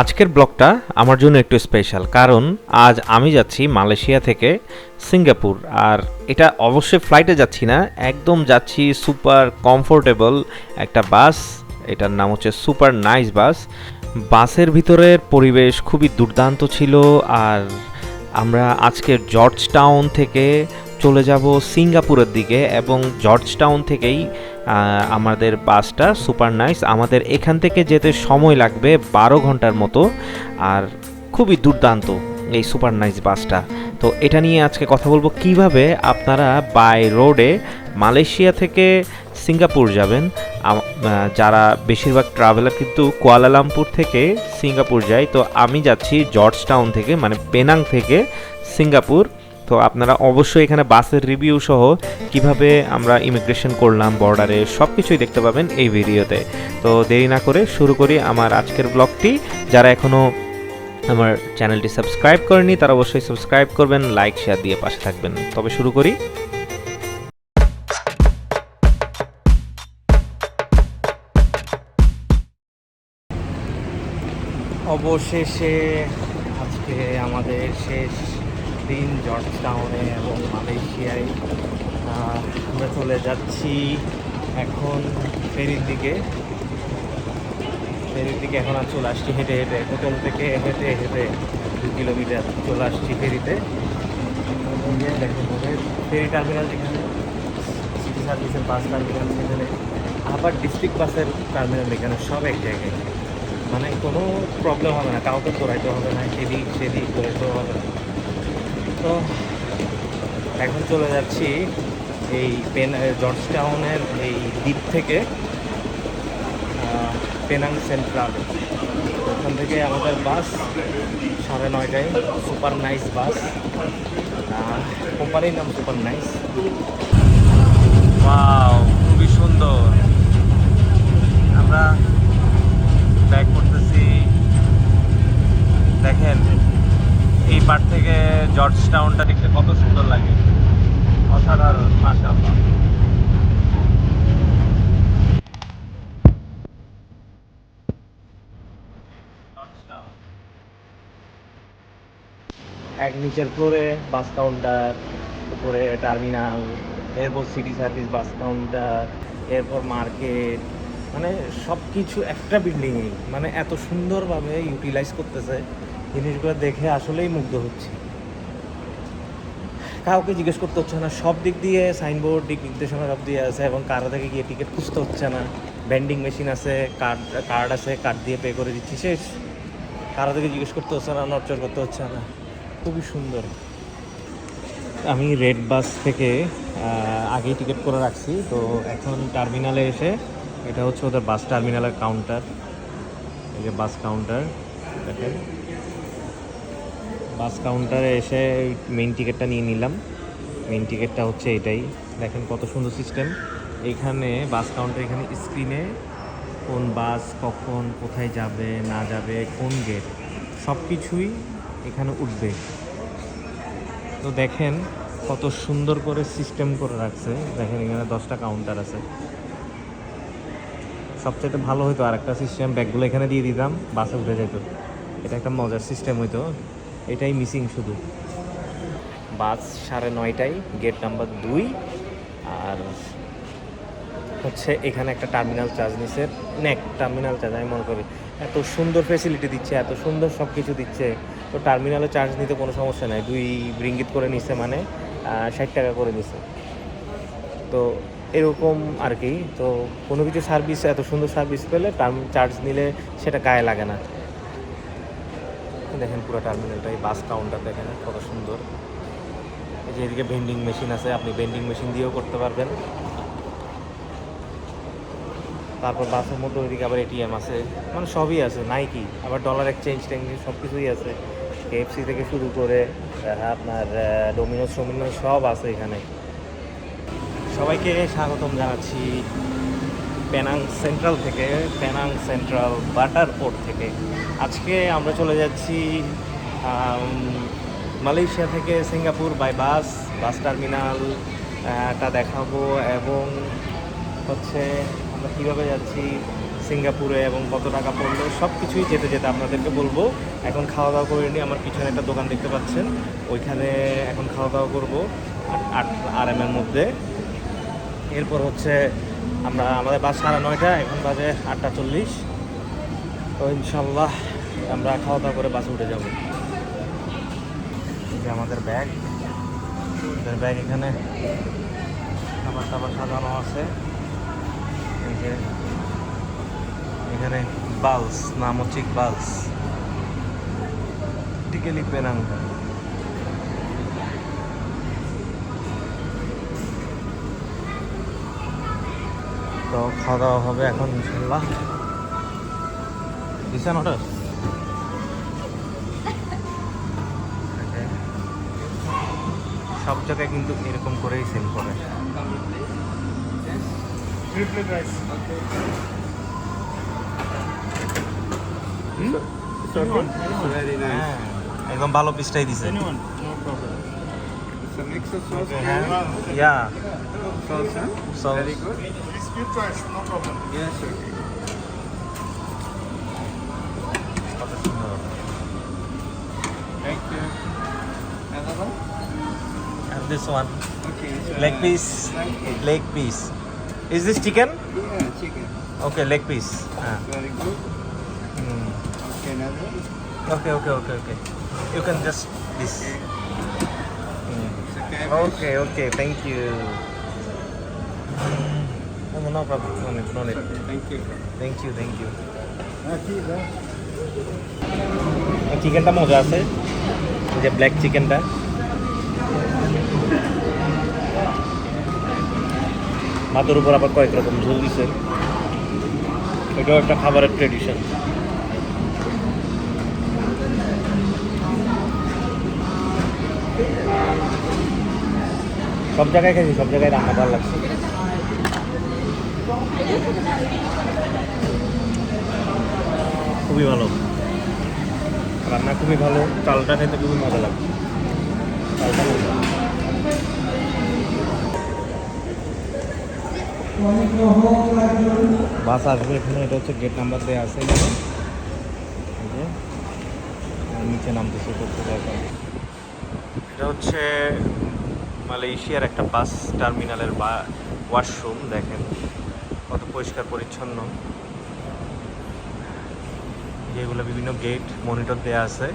আজকের ব্লগটা আমার জন্য একটু স্পেশাল কারণ আজ আমি যাচ্ছি মালয়েশিয়া থেকে সিঙ্গাপুর, আর এটা অবশ্যই ফ্লাইটে যাচ্ছি না, একদম যাচ্ছি সুপার কমফোর্টেবল একটা বাস, এটার নাম হচ্ছে সুপার নাইস বাস। বাসের ভিতরের পরিবেশ খুবই দুর্দান্ত ছিল, আর আমরা আজকে জর্জ টাউন থেকে চলে যাব সিঙ্গাপুরের দিকে, এবং জর্জ টাউন থেকেই আমাদের বাসটা সুপার নাইস। আমাদের এখান থেকে যেতে সময় লাগবে বারো ঘণ্টার মতো আর খুবই দুর্দান্ত এই সুপার নাইস বাসটা। তো এটা নিয়ে আজকে কথা বলব কীভাবে আপনারা বাই রোডে মালয়েশিয়া থেকে সিঙ্গাপুর যাবেন। যারা বেশিরভাগ ট্রাভেলার কিন্তু কুয়ালালামপুর থেকে সিঙ্গাপুর যায়। তো আমি যাচ্ছি জর্জ টাউন থেকে মানে পেনাং থেকে সিঙ্গাপুর। তো আপনারা অবশ্যই এখানে বাসের রিভিউ সহ কীভাবে আমরা ইমিগ্রেশন করলাম বর্ডারে সব কিছুই দেখতে পাবেন এই ভিডিওতে। তো দেরি না করে শুরু করি আমার আজকের ব্লগটি যারা এখনও আমার চ্যানেলটি সাবস্ক্রাইব করেনি তারা অবশ্যই সাবস্ক্রাইব করবেন লাইক শেয়ার দিয়ে পাশে থাকবেন। তবে শুরু করি। অবশেষে আজকে আমাদের শেষ দিন জর্জ টাউনে এবং মালয়েশিয়ায়। আমরা চলে যাচ্ছি এখন ফেরির দিকে। ফেরির দিকে এখন আর চলে আসছি হেঁটে হেঁটে। হোটেল থেকে হেঁটে হেঁটে দু কিলোমিটার চলে আসছি ফেরিতে। ফেরি টার্মিনাল যেখানে সিটি সার্ভিসের বাস টার্মিনাল সেখানে আবার ডিস্ট্রিক্ট বাসের টার্মিনাল এখানে সব এক জায়গায়। মানে কোনো প্রবলেম হবে না, কাউকে দৌড়াইতে হবে না, এদিক সেদিক দৌড়াইতে হবে না। তো এখন চলে যাচ্ছি এই পেন জর্জ টাউনের এই দ্বীপ থেকে পেনাং সেন্ট্রাল। ওখান থেকে আমাদের বাস সাড়ে নয়টায়, সুপার নাইস বাস। কোম্পানির নাম সুপার নাইস। খুবই সুন্দর। আমরা ব্যাক করতেছি। দেখেন এই পার্ট থেকে জর্জ টাউনটা দেখতে কত সুন্দর লাগে। অসাধারণ এক নিচের ফ্লোরে বাস কাউন্টার উপরে টার্মিনাল এরপর সিটি সার্ভিস বাস কাউন্টার এরপর মার্কেট মানে সব কিছু একটা বিল্ডিংয়েই মানে এত সুন্দরভাবে ইউটিলাইজ করতেছে। জিনিসগুলো দেখে আসলেই মুগ্ধ হচ্ছি। কাউকে জিজ্ঞেস করতে হচ্ছে না, সব দিক দিয়ে সাইনবোর্ড দিক নির্দেশনা সব দিয়ে আছে এবং কারও থেকে গিয়ে টিকিট খুঁজতে হচ্ছে না। ভেন্ডিং মেশিন আছে কার্ড কার্ড আছে কার্ড দিয়ে পে করে দিচ্ছি, শেষ। কারও থেকে জিজ্ঞেস করতে হচ্ছে না, নড়চড় করতে হচ্ছে না। খুবই সুন্দর। আমি রেড বাস থেকে আগেই টিকিট করে রাখছি। তো এখন টার্মিনালে এসে এটা হচ্ছে ওদের বাস টার্মিনালের কাউন্টার এই যে বাস কাউন্টার দেখেন। বাস কাউন্টারে এসে মেইন টিকিটটা নিয়ে নিলাম। মেইন টিকিটটা হচ্ছে এটাই। দেখেন কত সুন্দর সিস্টেম এখানে বাস কাউন্টার এখানে স্ক্রিনে কোন বাস কখন, কোথায় যাবে, না যাবে, কোন গেট সব কিছুই এখানে উঠবে। তো দেখেন কত সুন্দর করে সিস্টেম করে রাখছে। দেখেন এখানে দশটা কাউন্টার আছে। সবচেয়ে ভালো হতো আর একটা সিস্টেম ব্যাগগুলো এখানে দিয়ে দিতাম, বাসে উঠে যেত। এটা একটা মজার সিস্টেম হইতো। এটাই মিসিং শুধু। বাস সাড়ে নয়টায় গেট নাম্বার দুই, আর হচ্ছে এখানে একটা টার্মিনাল চার্জ নিচ্ছে নেক টার্মিনাল চার্জ আমি মনে করি, এত সুন্দর ফেসিলিটি দিচ্ছে, এত সুন্দর সব কিছু দিচ্ছে। তো টার্মিনালে চার্জ নিতে কোনো সমস্যা নাই। দুই রিঙ্গিত করে নিচ্ছে মানে ষাট টাকা করে নিচ্ছে তো এরকম আর কি। তো কোনো কিছু সার্ভিস এত সুন্দর সার্ভিস পেলে টার্ম চার্জ নিলে সেটা গায়ে লাগে না। দেখেন পুরো টার্মিনালটাই বাস কাউন্টার দেখেন, কত সুন্দর। এই যে এদিকে ভেন্ডিং মেশিন আছে, আপনি ভেন্ডিং মেশিন দিয়েও করতে পারবেন। তারপর বাসের মধ্যে ওইদিকে আবার এটিএম আছে। মানে সবই আছে নাইকি আবার ডলার এক্সচেঞ্জ টেঞ্জ সব কিছুই আছে কেএফসি থেকে শুরু করে আপনার ডোমিনোস টোমিনোস সব আছে এখানে। সবাইকে স্বাগতম জানাচ্ছি। পেনাং সেন্ট্রাল থেকে, পেনাং সেন্ট্রাল বাটার পোর্ট থেকে। আজকে আমরা চলে যাচ্ছি মালয়েশিয়া থেকে Singapore by bus bus terminal টা দেখাবো এবং হচ্ছে আমরা কীভাবে যাচ্ছি সিঙ্গাপুরে এবং কত টাকা পড়ল সব কিছুই যেতে যেতে আপনাদেরকে বলব। এখন খাওয়া দাওয়া করে নিয়ে আমার পিছনে একটা দোকান দেখতে পাচ্ছেন, ওইখানে এখন খাওয়া দাওয়া করব আট আর এম এর মধ্যে। এরপর হচ্ছে আমরা, আমাদের বাস সাড়ে নয়টা, এখন বাজে আটটা চল্লিশ। তো ইনশাল্লাহ আমরা খাওয়া দাওয়া করে বাসে উঠে যাব। যে আমাদের ব্যাগ। আমাদের ব্যাগ এখানে খাবার টাবার সাজানো আছে। এই যে এখানে বালস নাম হচ্ছে বালস। টিকেলি পেনাং তো খাওয়া দাওয়া হবে এখন ইনশাল্লাহ দিচ্ছেন অর্ডার সব জায়গায় কিন্তু এরকম করেই সেল করে। হ্যাঁ, একদম ভালো পিসটাই দিছে। Sauce You try, no problem. Yes, sir. Thank you. Another one? Have this one. Okay. So uh, leg piece. Leg, leg piece. Is this chicken? Yeah, chicken. Okay, leg piece. Ah. Very good. Mm. Okay, another. Okay, okay, okay, okay. You can just this. Okay. Mm. Okay, okay, thank you. Need no need. Thank you. thank you thank you. Ah, cheese, huh? চিকেনটা মজা আছে যে black চিকেনটা মাথার উপর আবার কয়েক রকম ঝোল দিছে এটাও একটা খাবারের ট্রেডিশন সব জায়গায় খেয়েছি সব জায়গায় রান্না ভালো লাগছে খুবই ভালো। রান্না খুবই ভালো চালটা খেতে খুবই মজা লাগে। চালটা বাস আসবে এখানে এটা হচ্ছে গেট নাম্বার দেওয়া আছে নিচে নামতেছে করতে এটা হচ্ছে মালয়েশিয়ার একটা বাস টার্মিনালের বা ওয়াশরুম দেখেন। পরিষ্কার, পরিচ্ছন্ন। যেগুলো বিভিন্ন গেট মনিটর দেয়া আছে।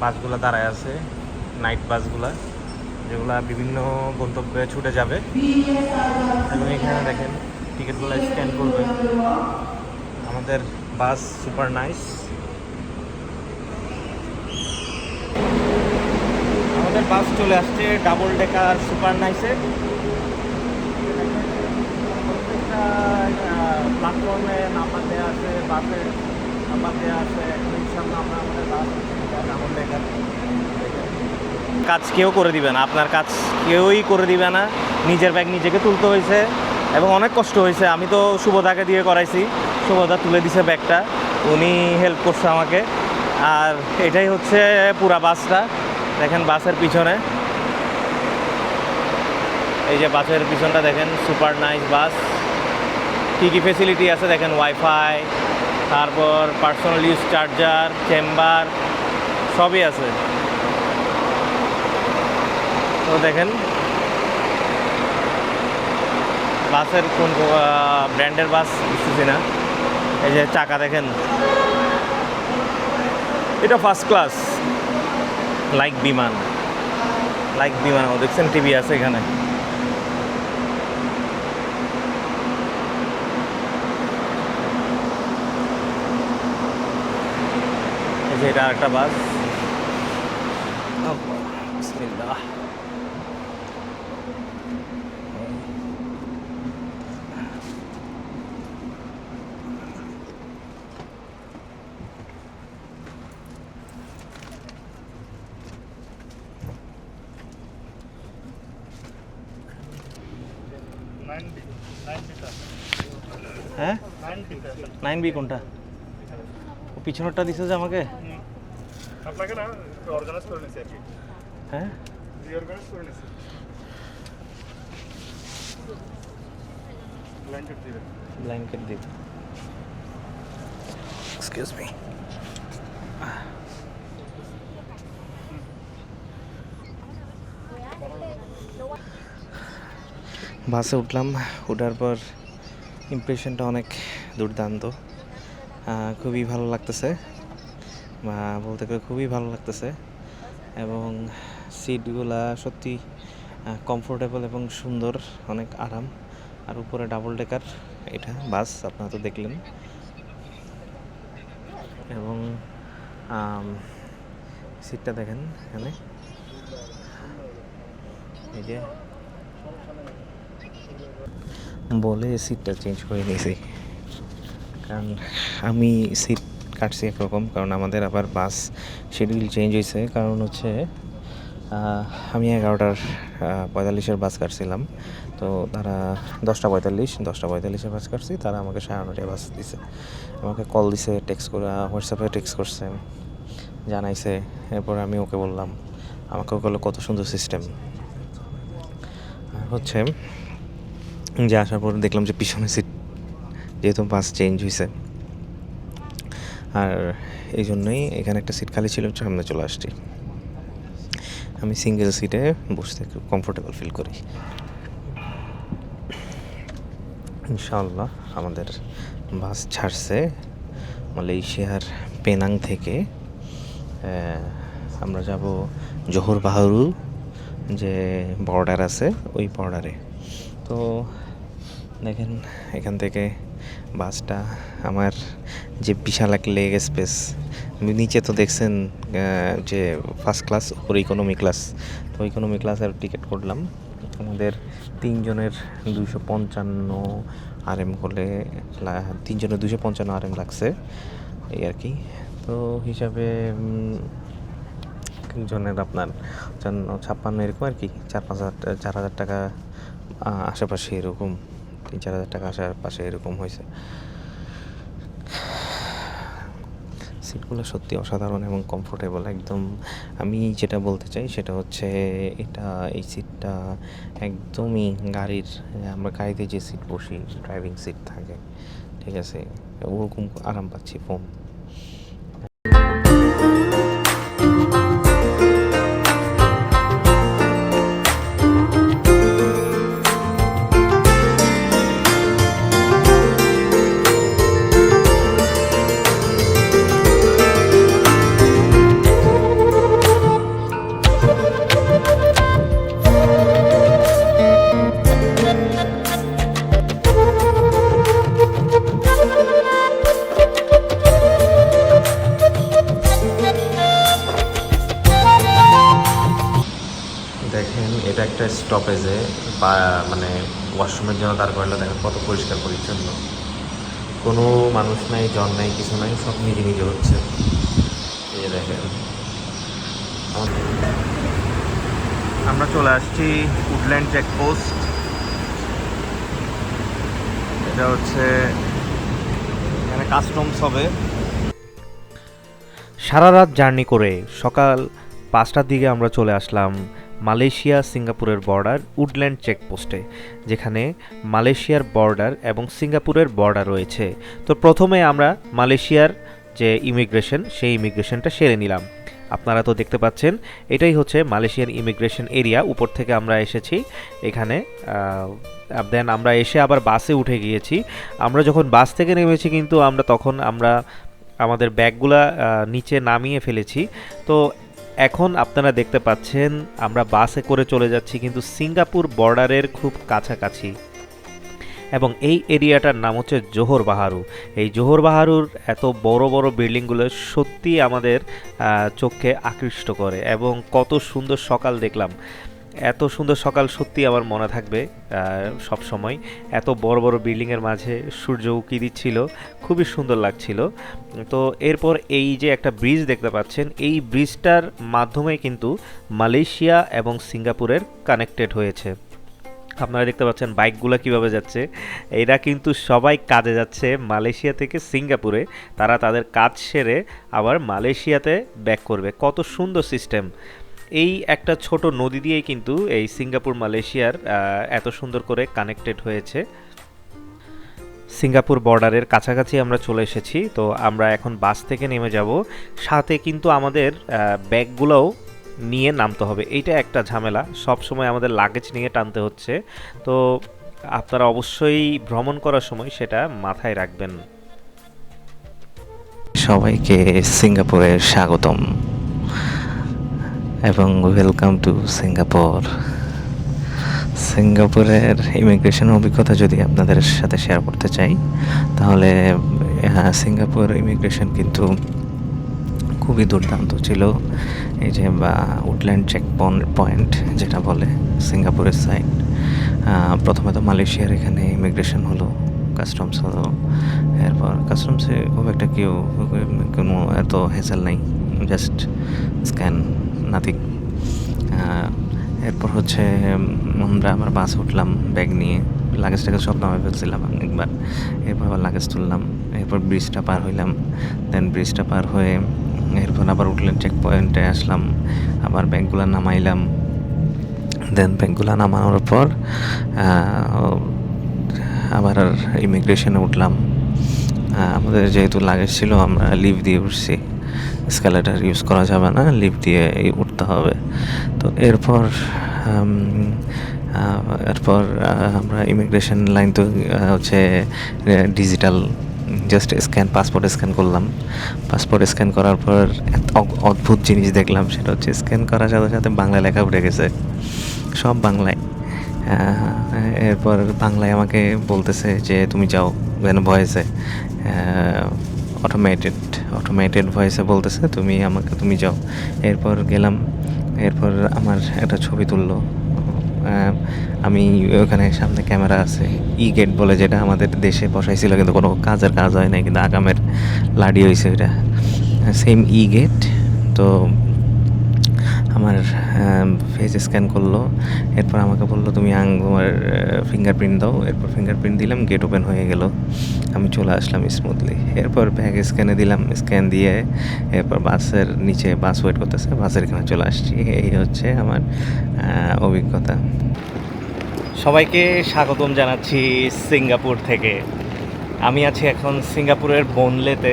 বাসগুলো দাঁড়ায় আছে। নাইট বাসগুলা, যেগুলা বিভিন্ন গন্তব্যে ছুটে যাবে। এবং এখানে দেখেন টিকিটগুলো স্ক্যান করবে। আমাদের বাস সুপার নাইস আমাদের বাস চলে আসছে ডাবল ডেকার সুপার নাইসে প্ল্যাটফর্মে নাম্বার দেওয়া আছে বাসে নাম্বার দেওয়া আছে ইনশাল্লাহ আমরা আমাদের বাস ডেকার কাজ কেউ করে দিবে না। আপনার কাজ কেউই করে দিবে না। নিজের ব্যাগ নিজেকে তুলতে হয়েছে এবং অনেক কষ্ট হয়েছে। আমি তো শুভদাকে দিয়ে করাইছি। শুভদা তুলে দিছে ব্যাগটা। উনি হেল্প করছে আমাকে। আর এটাই হচ্ছে পুরা বাসটা। দেখেন বাসের পিছনে। এই যে বাসের পিছনটা দেখেন সুপার নাইস বাস। কী কী ফেসিলিটি আছে দেখেন? ওয়াইফাই তারপর পার্সোনাল ইউজ চার্জার চেম্বার সবই আছে। তো দেখেন, বাসের কোন ব্র্যান্ডের বাস বুঝতেছি না। এই যে চাকা দেখেন। এটা ফার্স্ট ক্লাস লাইক বিমান। লাইক বিমান দেখছেন? টিভি আছে এখানে। এই যে এটা আরেকটা বাস বিসমিল্লাহ Nine B. Nine seater. হ্যাঁ Nine seater. নাইন বি কোনটা ও পিছনেরটা দিছে যে আমাকে আপনাকে না অর্গানাইজ করে নিয়েছি আর কি হ্যাঁ রিঅর্গানাইজ করে নিয়েছি ব্ল্যাঙ্কেট দিবেন ব্ল্যাঙ্কেট দিই এক্সকিউজ মি বাসে উঠলাম ওঠার পর ইমপ্রেশনটা অনেক দুর্দান্ত আহ, খুবই ভালো লাগতেছে। বা বলতে গেলে খুবই ভালো লাগতেছে। এবং সিটগুলা সত্যি কমফোর্টেবল এবং সুন্দর, অনেক আরাম। আর উপরে ডাবল ডেকার এটা বাস, আপনারা তো দেখলেন। এবং সিটটা দেখেন এখানে। এই যে। বলে সিটটা চেঞ্জ করে নিয়েছি। কারণ আমি সিট কাটছি একরকম, কারণ আমাদের আবার বাস শিডিউল চেঞ্জ হয়েছে। কারণ হচ্ছে আমি এগারোটার পঁয়তাল্লিশের বাস কাটছিলাম। তো তারা দশটা পঁয়তাল্লিশ, দশটা পঁয়তাল্লিশের বাস কাটছি, তারা আমাকে সাড়ে নটায় বাস দিছে। আমাকে কল দিছে টেক্সট করে হোয়াটসঅ্যাপে টেক্সট করছে, জানাইছে। এরপর আমি ওকে বললাম, আমাকে বলল, কত সুন্দর সিস্টেম হচ্ছে, যে আসার পর দেখলাম যে পিছনে সিট যেহেতু বাস চেঞ্জ হয়েছে আর এই জন্যই এখানে একটা সিট খালি ছিল সামনে চলে আসছি। আমি সিঙ্গেল সিটে বসতে খুব কমফোর্টেবল ফিল করি। ইনশাআল্লাহ আমাদের বাস ছাড়ছে মালয়েশিয়ার পেনাং থেকে। আমরা যাব জোহর বাহারু, যে বর্ডার আছে, ওই বর্ডারে তো দেখেন এখান থেকে বাসটা আমার যে বিশাল এক লেগ স্পেস নিচে তো দেখছেন যে ফার্স্ট ক্লাস উপরে ইকোনমি ক্লাস তো ইকোনমি ক্লাসের টিকিট করলাম। আমাদের তিনজনের দুশো পঞ্চান্ন আর এম করলে তিনজনের দুশো পঞ্চান্ন আর এম লাগছে, এই আর কি। তো হিসাবে একজনের আপনার ছাপ্পান্ন এরকম আর কি, চার পাঁচ হাজার, চার হাজার টাকা আশেপাশে এরকম। তিন চার হাজার টাকা আসার পাশে এরকম হয়েছে। সিটগুলো সত্যি অসাধারণ এবং কমফোর্টেবল একদম আমি যেটা বলতে চাই সেটা হচ্ছে এটা, এই সিটটা একদমই গাড়ির, আমরা গাড়িতে যে সিট বসি ড্রাইভিং সিট থাকে, ঠিক আছে? ওরকম আরাম পাচ্ছি ফোন বা মানে ওয়াশরুমের জন্য দাঁড় করালে দেখেন কত পরিষ্কার পরিচ্ছন্ন। কোনো মানুষ নাই, জন নাই, কিছু নাই, সব নিজে নিজে হচ্ছে। এই যে দেখেন। আমরা চলে আসছি উডল্যান্ড চেকপোস্ট। এটা হচ্ছে এখানে কাস্টমস হবে। সারা রাত জার্নি করে সকাল পাঁচটার দিকে আমরা চলে আসলাম মালয়েশিয়া সিঙ্গাপুরের বর্ডার উডল্যান্ড চেকপোস্টে, যেখানে মালয়েশিয়ার বর্ডার এবং সিঙ্গাপুরের বর্ডার রয়েছে। তো প্রথমে আমরা মালয়েশিয়ার যে ইমিগ্রেশন, সেই ইমিগ্রেশনটা সেরে নিলাম। আপনারা তো দেখতে পাচ্ছেন, এটাই হচ্ছে মালয়েশিয়ার ইমিগ্রেশন এরিয়া। উপর থেকে আমরা এসেছি, এখানে দেন আমরা এসে আবার বাসে উঠে গিয়েছি। আমরা যখন বাস থেকে নেমেছি কিন্তু আমরা তখন আমরা আমাদের ব্যাগগুলা নিচে নামিয়ে ফেলেছি। তো এখন আপনারা দেখতে পাচ্ছেন, আমরা বাসে করে চলে যাচ্ছি কিন্তু সিঙ্গাপুর বর্ডারের খুব কাছাকাছি। এবং এই এরিয়াটার নাম হচ্ছে জোহর বাহারু। এই জোহর বাহারুর এত বড় বড় বিল্ডিংগুলো সত্যি আমাদের চোখকে আকৃষ্ট করে এবং কত সুন্দর সকাল দেখলাম। এত সুন্দর সকাল সত্যি আমার মনে থাকবে সব সময়। এত বড় বড় বিল্ডিংয়ের মাঝে সূর্য উকি দিচ্ছিল, খুবই সুন্দর লাগছিল। তো এরপর এই যে একটা ব্রিজ দেখতে পাচ্ছেন, এই ব্রিজটার মাধ্যমে কিন্তু মালয়েশিয়া এবং সিঙ্গাপুরের কানেক্টেড হয়েছে। আপনারা দেখতে পাচ্ছেন বাইকগুলো কীভাবে যাচ্ছে। এরা কিন্তু সবাই কাজে যাচ্ছে মালয়েশিয়া থেকে সিঙ্গাপুরে। তারা তাদের কাজ সেরে আবার মালয়েশিয়াতে ব্যাক করবে। কত সুন্দর সিস্টেম এই একটা ছোট নদী দিয়েই কিন্তু এই সিঙ্গাপুর, মালয়েশিয়ার এত সুন্দর করে কানেক্টেড হয়েছে। সিঙ্গাপুর বর্ডারের কাছাকাছি আমরা চলে এসেছি, তো আমরা এখন বাস থেকে নেমে যাব। সাথে কিন্তু আমাদের ব্যাগগুলোও নিয়ে নামতে হবে। এইটা একটা ঝামেলা, সব সময় আমাদের লাগেজ নিয়ে টানতে হচ্ছে। তো আপনারা অবশ্যই ভ্রমণ করার সময় সেটা মাথায় রাখবেন। সবাইকে সিঙ্গাপুরে স্বাগতম। এবং ওয়েলকাম টু সিঙ্গাপুর সিঙ্গাপুরের ইমিগ্রেশন অভিজ্ঞতা যদি আপনাদের সাথে শেয়ার করতে চাই, তাহলে সিঙ্গাপুর ইমিগ্রেশন কিন্তু খুবই দুর্দান্ত ছিল। এই যে, বা উডল্যান্ড চেক পয়েন্ট যেটা বলে সিঙ্গাপুরের সাইড প্রথমে তো মালয়েশিয়ার এখানে ইমিগ্রেশন হলো কাস্টমস হলো। এরপর কাস্টমসে খুব একটা কেউ, কোনো এত হেসেল নেই জাস্ট স্ক্যান নাথিং এরপর হচ্ছে আমরা আবার বাস উঠলাম ব্যাগ নিয়ে। লাগেজ টাগেজ সব নামে ফেলছিলাম একবার। এরপর আবার লাগেজ তুললাম, এরপর ব্রিজটা পার হইলাম। দেন ব্রিজটা পার হয়ে, এরপর আবার উঠলেন চেক পয়েন্টে আসলাম, আবার ব্যাগগুলো নামাইলাম। দেন ব্যাগগুলো নামানোর পর আবার ইমিগ্রেশনে উঠলাম। আমাদের যেহেতু লাগেজ ছিল, আমরা লিভ দিয়ে উঠছি। স্কেলেটার ইউজ করা যাবে না লিভ দিয়ে উঠতে হবে। তো এরপর এরপর আমরা ইমিগ্রেশন লাইন তো হচ্ছে digital just scan passport scan করলাম। পাসপোর্ট স্ক্যান করার পর অদ্ভুত জিনিস দেখলাম, সেটা হচ্ছে স্ক্যান করার সাথে সাথে বাংলা লেখা উঠে গেছে। সব বাংলায়। এরপর বাংলায় আমাকে বলতেছে যে, তুমি যাও, যেন ভয়েসে অটোমেটেড অটোমেটেড ভয়েসে বলতেছে, তুমি আমাকে, তুমি যাও। এরপর গেলাম, এরপর আমার একটা ছবি তুললো। আমি ওখানে সামনে ক্যামেরা আছে ই গেট বলে, যেটা আমাদের দেশে বসাইছিল, কিন্তু কোনো কাজের কাজ হয় নাই, কিন্তু আগামের লাডি হয়েছে ওইটা। সেম ই গেট তো আমার ফেস স্ক্যান করল, এরপর আমাকে বলল, তুমি আং, তোমার ফিঙ্গারপ্রিন্ট দাও। এরপর ফিঙ্গারপ্রিন্ট দিলাম গেট ওপেন হয়ে গেল। আমি চলে আসলাম স্মুথলি এরপর ব্যাগ স্ক্যানে দিলাম স্ক্যান দিয়ে এরপর বাসের নিচে, বাস ওয়েট করতেছে, বাসের এখানে চলে আসছি। এই হচ্ছে আমার অভিজ্ঞতা। সবাইকে স্বাগতম জানাচ্ছি সিঙ্গাপুর থেকে। আমি আছি এখন সিঙ্গাপুরের বনলেতে।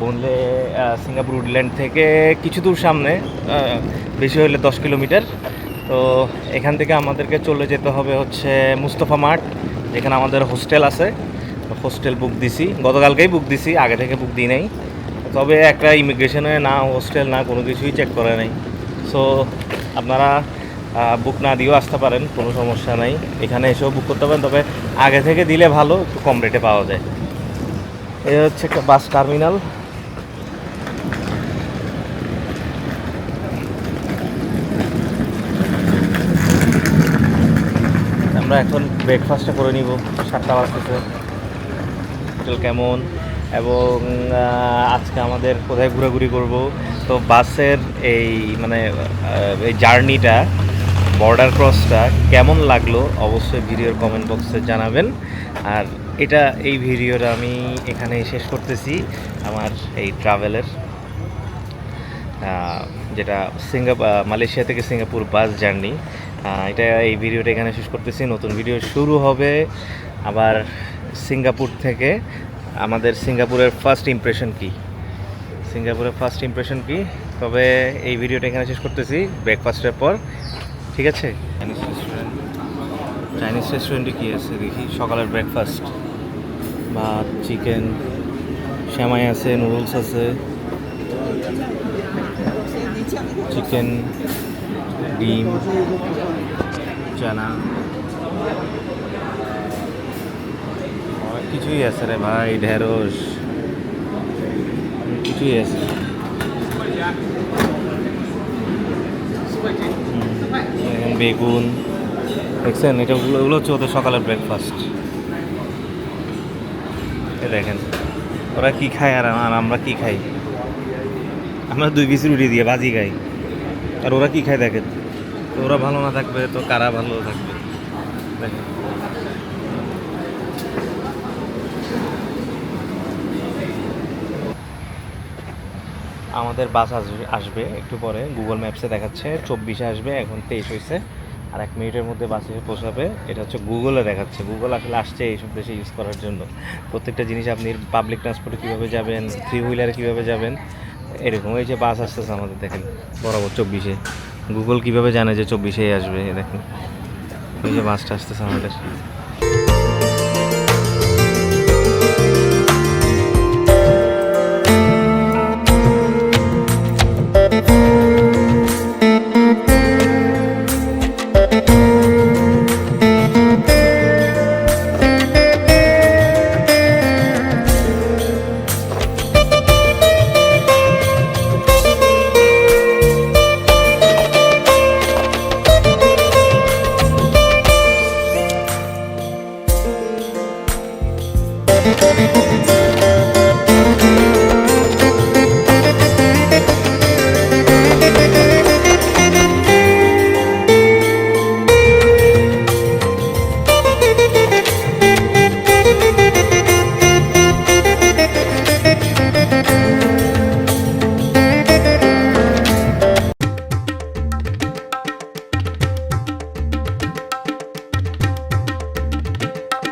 বনলে সিঙ্গাপুর উডল্যান্ড থেকে কিছু দূর সামনে বেশি হলে দশ কিলোমিটার। তো এখান থেকে আমাদেরকে চলে যেতে হবে হচ্ছে মুস্তফা মাঠ, যেখানে আমাদের হোস্টেল আছে। হোস্টেল বুক দিছি। গতকালকেই বুক দিছি, আগে থেকে বুক দিই নাই। তবে একটা ইমিগ্রেশনে না হোস্টেল, না কোনো কিছুই চেক করে নাই। সো আপনারা বুক না দিয়েও আসতে পারেন, কোনো সমস্যা নাই। এখানে এসেও বুক করতে পারেন, তবে আগে থেকে দিলে ভালো, একটু কম রেটে পাওয়া যায়। এই হচ্ছে বাস টার্মিনাল। আমরা এখন ব্রেকফাস্টটা করে নিব, সাতটা বাজতেছে। হোটেল কেমন? এবং আজকে আমাদের কোথায় ঘোরাঘুরি করব? তো বাসের এই মানে এই জার্নিটা বর্ডার ক্রসটা কেমন লাগল অবশ্যই ভিডিওর কমেন্ট বক্সে জানাবেন। আর এটা এই ভিডিওটা আমি এখানে শেষ করতেছি, আমার এই ট্রাভেলের যেটা সিঙ্গাপুর মালয়েশিয়া থেকে সিঙ্গাপুর বাস জার্নি এটা এই ভিডিওটা এখানে শেষ করতেছি, নতুন ভিডিও শুরু হবে আবার সিঙ্গাপুর থেকে। আমাদের সিঙ্গাপুরের ফার্স্ট ইমপ্রেশন কি? সিঙ্গাপুরের ফার্স্ট ইমপ্রেশন কি? তবে এই ভিডিওটা এখানে শেষ করতেছি ব্রেকফাস্টের পর, ঠিক আছে? চাইনিজ রেস্টুরেন্ট চাইনিজ রেস্টুরেন্টে কী আছে দেখি? সকালের ব্রেকফাস্ট ভাত, চিকেন শ্যামাই আছে, নুডলস আছে, চিকেন, ডিম, চানা। অনেক কিছুই আছে রে ভাই, ঢেঁড়স। কিছুই আছে। বেগুন। দেখছেন? এটা ওগুলো হচ্ছে ওদের সকালের ব্রেকফাস্ট দেখেন, ওরা কি খায় আর আর আমরা কি খাই? আমরা দুই পিস রুটি দিয়ে ভাজি খাই। আর ওরা কি খায় দেখেন? তো ওরা ভালো না থাকবে, তো কারা ভালো থাকবে? দেখেন। আমাদের বাস আসবে একটু পরে গুগল ম্যাপসে দেখাচ্ছে, চব্বিশে আসবে, এখন তেইশ হয়েছে আর এক মিনিটের মধ্যে বাস এসে পৌঁছাবে। এটা হচ্ছে গুগলে দেখাচ্ছে। গুগল আসলে আসছে এইসব দেশে ইউজ করার জন্য। প্রত্যেকটা জিনিস আপনি পাবলিক ট্রান্সপোর্টে কীভাবে যাবেন থ্রি হুইলারে কীভাবে যাবেন, এরকম। এই যে বাস আসতেছে আমাদের, দেখেন, বরাবর চব্বিশে। গুগল কীভাবে জানে যে চব্বিশেই আসবে? দেখেন, এই যে বাসটা আসতেছে আমাদের।